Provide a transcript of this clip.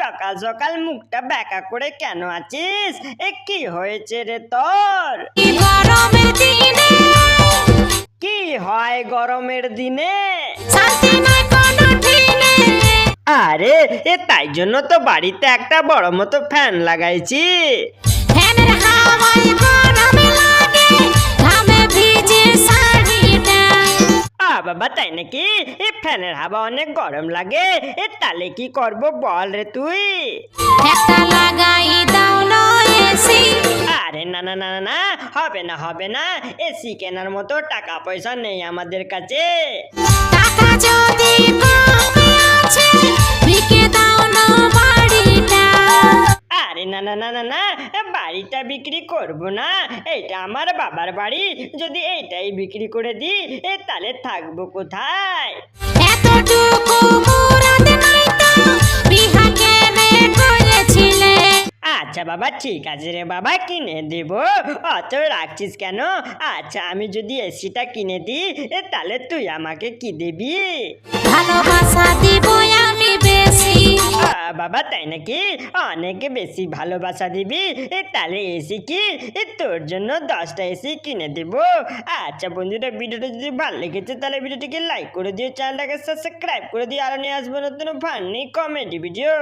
সকাল সকাল মুখটা ব্যাকা করে কেন আছিস? এ কি হয়েছে রে তোর? কি হয় গরমের দিনে? আরে এ তাই জন্য তো বাড়িতে একটা বড় মতো ফ্যান লাগাইছি। বাবা তাই নাকি? এ ফ্যানের হাওয়া অনেক গরম লাগে। এ তালে কি করব বল রে তুই? একটা লাগাই দাও না এসি। আরে না না না না হবে না হবে না। এসি কেনার মতো টাকা পয়সা নেই আমাদের কাছে। টাকা যদি না না না না বাড়িটা বিক্রি করব না। এইটা আমার বাবার বাড়ি। যদি এইটাই বিক্রি করে দিই এ তাহলে থাকব কোথায়? আচ্ছা বাবা ঠিক আছে রে বাবা কিনে দেব। অত রাখছিস কেন? আচ্ছা আমি যদি এসিটা কিনে দিই তাহলে তুই আমাকে কি দিবি? ভালোবাসা বাবা, তাই নাকি? অনেকে বেশি ভালোবাসা দিবি, এ তাহলে এসি কি? তোর জন্য দশটা এসি কিনে দেব। আচ্ছা বন্ধুরা, ভিডিওটা যদি ভালো লেগেছে, তাহলে ভিডিওটিকে লাইক করে দিও, চ্যানেলটাকে সাবস্ক্রাইব করে দিও, আরও নিয়ে আসব নতুন ফানি কমেডি ভিডিও